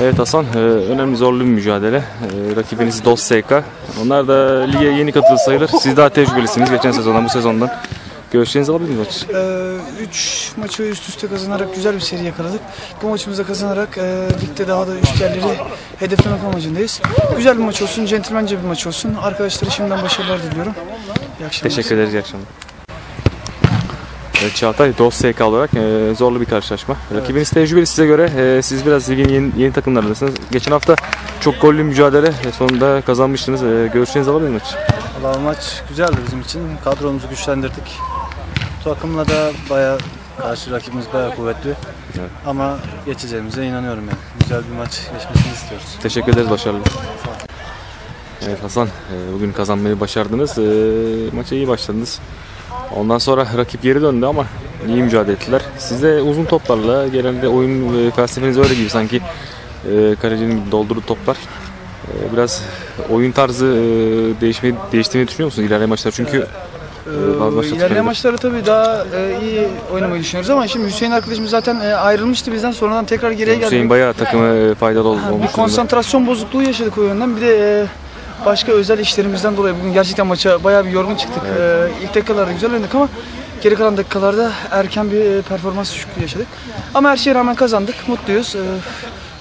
Evet Hasan, e, önemli zorlu bir mücadele. E, rakibiniz Dos SK. Onlar da lige yeni katıldı sayılır. Siz daha tecrübelisiniz geçen sezondan, bu sezondan. Görüşlerinizi alabilir miyiz maç? 3 maçı üst üste kazanarak güzel bir seri yakaladık. Bu maçımızda kazanarak e, ligde daha da üst yerleri hedeflemek amacındayız. Güzel bir maç olsun, centilmence bir maç olsun. Arkadaşlara şimdiden başarılar diliyorum. İyi akşamlar. Teşekkür ederiz, iyi akşamlar. Evet, Çağatay, Dos SK olarak e, zorlu bir karşılaşma. Rakibiniz tecrübeli size göre. E, siz biraz ligin yeni, yeni takımlarındasınız. Geçen hafta çok gollü mücadele. E, sonunda kazanmıştınız. E, görüşlerinizi alabilir miyiz maç? Valla maç güzeldi bizim için. Kadromuzu güçlendirdik. Takımla da bayağı karşı rakibimiz bayağı kuvvetli. Evet. Ama geçeceğimize inanıyorum yani. Güzel bir maç geçmesini istiyoruz. Teşekkür ederiz, başarılar. Evet Hasan, e, bugün kazanmayı başardınız. E, Maça iyi başladınız. Ondan sonra rakip geri döndü ama iyi mücadele ettiler. Siz de uzun toplarla genelde oyun e, felsefeniz öyle gibi sanki e, kalecinin doldurduğu toplar. E, Biraz oyun tarzı e, değişmeyi, değiştirmeyi düşünüyor musunuz ilerleyen maçlar? Çünkü e, Ee, ilerleyen maçları tabii daha e, iyi oynamayı düşünüyoruz ama şimdi Hüseyin arkadaşımız zaten e, ayrılmıştı bizden sonradan tekrar geriye geldi. Hüseyin bayağı takıma e, faydalı ol- Ha, olmuş. bir konsantrasyon bozukluğu yaşadık o yönden. Bir de e, başka özel işlerimizden dolayı bugün gerçekten maça bayağı bir yorgun çıktık. E, ilk dakikalarda güzel oynadık ama geri kalan dakikalarda erken bir e, performans düşüklüğü yaşadık. Ama her şeye rağmen kazandık. Mutluyuz. E,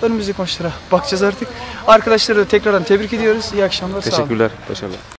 önümüzdeki maçlara bakacağız artık. Arkadaşları da tekrardan tebrik ediyoruz. İyi akşamlar. Sağ olun. Teşekkürler, başarılar.